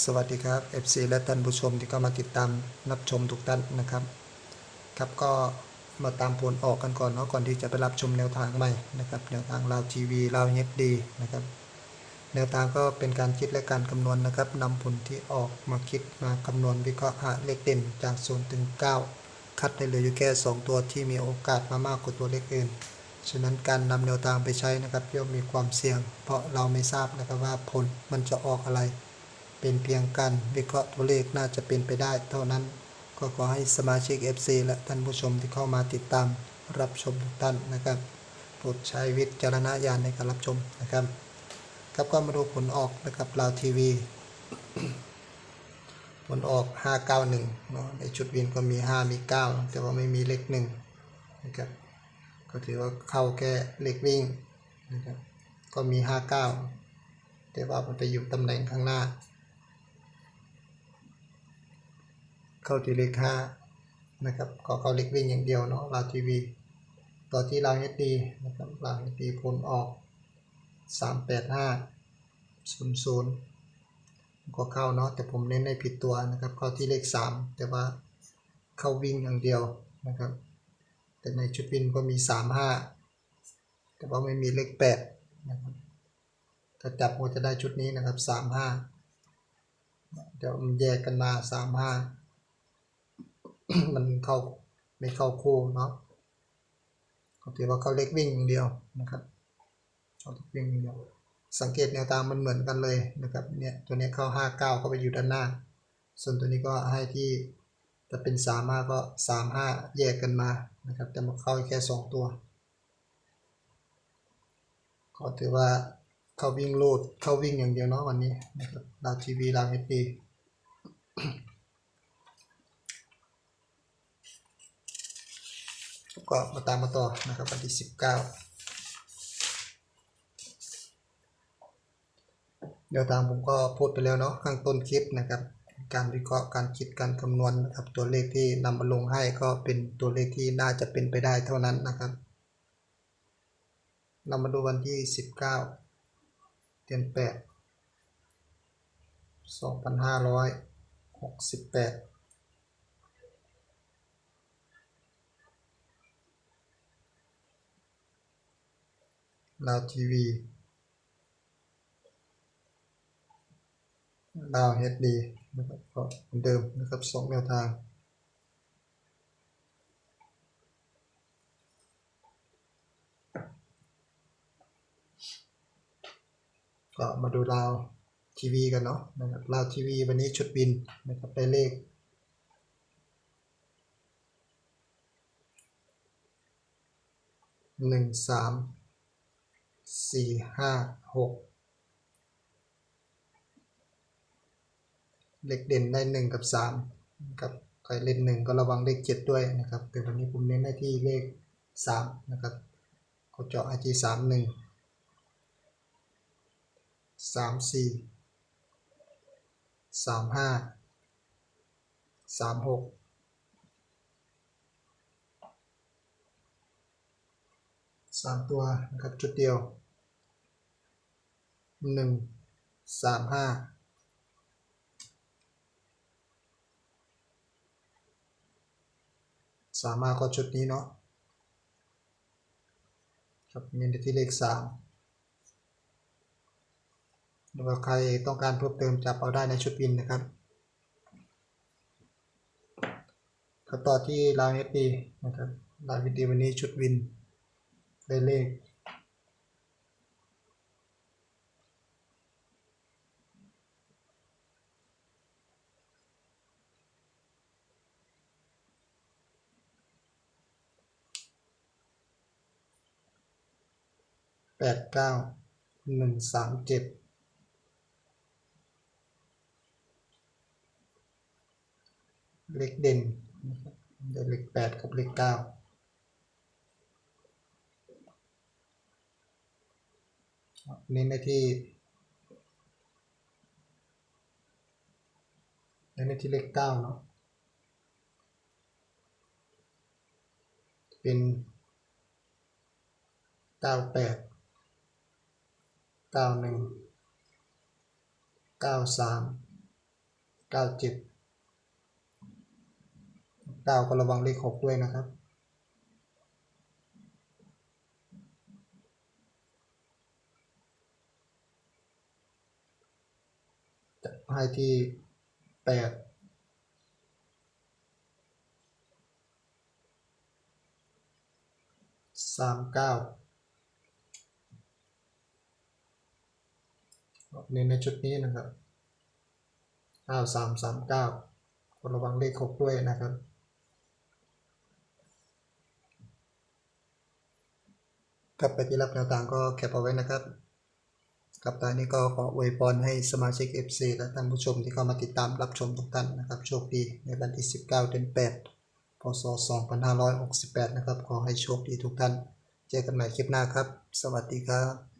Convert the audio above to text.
สวัสดีครับ FC และท่านผู้ชมที่เข้ามาติดตามรับชมทุกท่านนะครับ ครับก็มาตามผลออกกันก่อนเนาะก่อนที่จะไปรับชมแนวทางใหม่นะครับแนวทางลาวทีวีลาวเฮ็ดดีนะครับแนวทางก็เป็นการคิดและการคำนวณนะครับนำผลที่ออกมาคิดมาคำนวณวิเคราะห์หาเลขเด่นจาก0ถึง9 คัดได้เหลืออยู่แค่ 2 ตัวที่มีโอกาสมามากกว่าตัวเลขอื่น ฉะนั้นการนำแนวทางไปใช้นะครับย่อมมีความเสี่ยง เพราะเราไม่ทราบนะครับว่าผลมันจะออกอะไร เป็นเพียงการวิเคราะห์ตัวเลขน่าจะเป็นไปได้เท่านั้น ก็ขอให้สมาชิก FC และท่านผู้ชมที่เข้ามาติดตามรับชมทุกท่านนะครับโปรดใช้วิจารณญาณในการรับชมนะครับครับก็มาดูผลออกนะครับลาวทีวี ผลออก 591เนาะในชุดวินก็มี 5 มี 9 แต่ว่าไม่มีเลขหนึ่งนะครับก็ถือว่าเข้าแค่เลขวิ่งนะครับก็มี 59 แต่ว่ามันไปอยู่ตำแหน่งข้างหน้า เข้าที่เลขห้านะครับก็เข้าเลขวิ่งอย่างเดียวเนาะลาวทีวีต่อที่ลาวเฮดดีนะครับลาวเฮดดีผลออกสามแปดห้าศูนย์ศูนก็เข้าเนาะแต่ผมเน้นในผิดตัวนะครับเข้าที่เลขสามแต่ว่าเข้าวิ่งอย่างเดียวนะครับแต่ในชุดวินก็มีสามห้าแต่ว่าไม่มีเลขแปดนะครับถ้าจับก็จะได้ชุดนี้นะครับสามห้าเดี๋ยวมันแยกกันมาสา มันเข้าไม่เข้าคู่เนาะก็ถือว่าเขาเล็กวิ่งอย่างเดียวนะครับเขาเล็กวิ่งอย่างเดียว สังเกตแนวทางมันเหมือนกันเลยนะครับเนี่ยตัวนี้เข้าห้าเก้าเข้าไปอยู่ด้านหน้า ส่วนตัวนี้ก็ให้ที่จะเป็นสามห้าก็สามห้าแยกกันมานะครับแต่มาเข้าแค่สองตัวก็ถือว่าเข้าวิ่งโลดเข้าวิ่งอย่างเดียวเนาะวันนี้นะครับดาวทีวีดาวเอพี ก็มาตามมาต่อนะครับวันที่สิบเก้าเดี๋ยวตามผมก็พูดไปแล้วเนาะข้างต้นคลิปนะครับ การวิเคราะห์การคิดการคำนวณนะครับ ตัวเลขที่นำมาลงให้ก็เป็นตัวเลขที่น่าจะเป็นไปได้เท่านั้นนะครับ เรามาดูวันที่ 19 เดือน8 2568 ลาวทีวีลาวเฮดดีนะครับก็เหมือนเดิมนะครับสองแนวทางก็มาดูลาวทีวีกันเนาะนะครับลาวทีวีวันนี้ชุดบินนะครับได้เลขหนึ่งสาม สี่ห้าหกเลขเด่นได้หนึ่งกับสามนะครับใครเล่นหนึ่งก็ระวังเลขเจ็ดด้วยนะครับแต่วันนี้ผมเน้นให้ที่เลขสามนะครับก็เจาะไอที่สามหนึ่งสามสี่สามห้าสามหกสามตัวนะครับจุดเดียว หนึ่งสามห้าสามห้าก็ชุดนี้เนาะครับเน้นที่เลขสามหรือว่าใครต้องการเพิ่มเติมจับเอาได้ในชุดวินนะครับก็ต่อที่ลาวเอสดีนะครับลายวเอสดีวันนี้ชุดวินได้เลข แปดเก้าหนึ่งสามเจ็ดเลขเด่นเลขแปดกับเลขเก้าเน้นในที่เน้นในที่เลขเก้าเนาะเป็นเก้าแปด เก้าหนึ่งเก้าสามเก้าเจ็ดเก้าก็ระวังเลขหกด้วยนะครับจะให้ที่แปดสามเก้า ในในชุดนี้นะครับเก้าสามสามเก้าระวังเลขหกด้วยนะครับครับไปที่รับแนวทางก็แคปเอาไว้นะครับกับตอนนี้ก็ขออวยพรให้สมาชิก FC และท่านผู้ชมที่เข้ามาติดตามรับชมทุกท่านนะครับ โชคดีในวันที่ 19 เดือน 8 พศ 2568 นะครับ ขอให้โชคดีทุกท่าน เจอกันใหม่คลิปหน้าครับ สวัสดีครับ